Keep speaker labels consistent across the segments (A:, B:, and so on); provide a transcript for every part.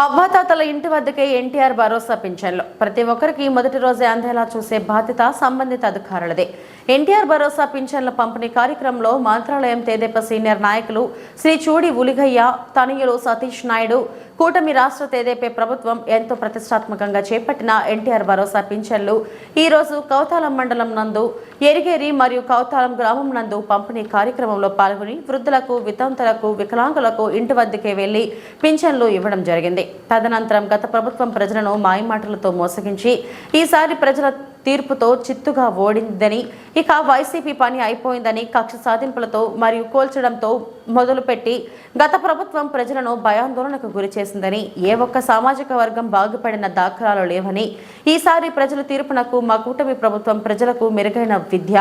A: అవ్వాతాతల ఇంటి వద్దకే ఎన్టీఆర్ భరోసా పింఛన్లు. ప్రతి ఒక్కరికి మొదటి రోజే అందేలా చూసే బాధ్యత సంబంధిత అధికారులదే. ఎన్టీఆర్ భరోసా పింఛన్ల పంపిణీ కార్యక్రమంలో మంత్రాలయం తెదేప సీనియర్ నాయకులు శ్రీ చూడి ఉలిగయ్య తనయులు సతీష్ నాయుడు కూటమి రాష్ట్ర తెదేపే ప్రభుత్వం ఎంతో ప్రతిష్టాత్మకంగా చేపట్టిన ఎన్టీఆర్ భరోసా పింఛన్లు. ఈరోజు కౌతాలం మండలం నందు ఎరిగేరి మరియు కౌతాలం గ్రామం నందు పంపిణీ కార్యక్రమంలో పాల్గొని వృద్ధులకు వితంతులకు వికలాంగులకు ఇంటి వద్దకే వెళ్ళి పింఛన్లు ఇవ్వడం జరిగింది. తదనంతరం గత ప్రభుత్వం ప్రజలను మాయమాటలతో మోసగించి ఈసారి ప్రజల తీర్పుతో చిత్తుగా ఓడిందని ఇక వైసీపీ పని అయిపోయిందని కక్ష సాధింపులతో మరియు కోల్చడంతో మొదలుపెట్టి గత ప్రభుత్వం ప్రజలను భయాందోళనకు గురి చేసిందని ఏ ఒక్క సామాజిక వర్గం బాగుపడిన దాఖలాలు లేవని ఈసారి ప్రజల తీర్పునకు మా కూటమి ప్రభుత్వం ప్రజలకు మెరుగైన విద్య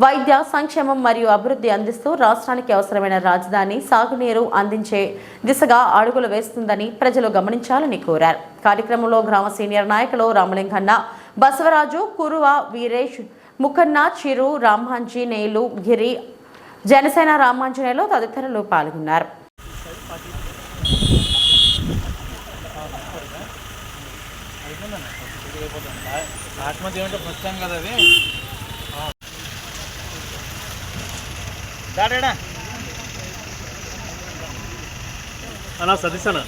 A: వైద్య సంక్షేమం మరియు అభివృద్ధి అందిస్తూ రాష్ట్రానికి అవసరమైన రాజధాని సాగునీరు అందించే దిశగా అడుగులు వేస్తుందని ప్రజలు గమనించాలని కోరారు. కార్యక్రమంలో గ్రామ సీనియర్ నాయకులు రామలింగన్న బసవరాజు కురువ వీరేష్ ముఖన్న చిరు రామాంజనేయులు గిరి జనసేన రామాంజనేయులు తదితరులు పాల్గొన్నారు.
B: అలా సతీష్ అన్న.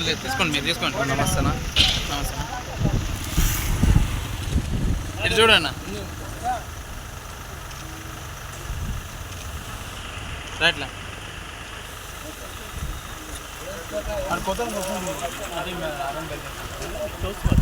C: లేదు తీసుకోండి మీరు తీసుకోండి నమస్తే అన్న. నమస్తే అన్న. ఇటు చూడన్న రైట్లా
B: చూసుకో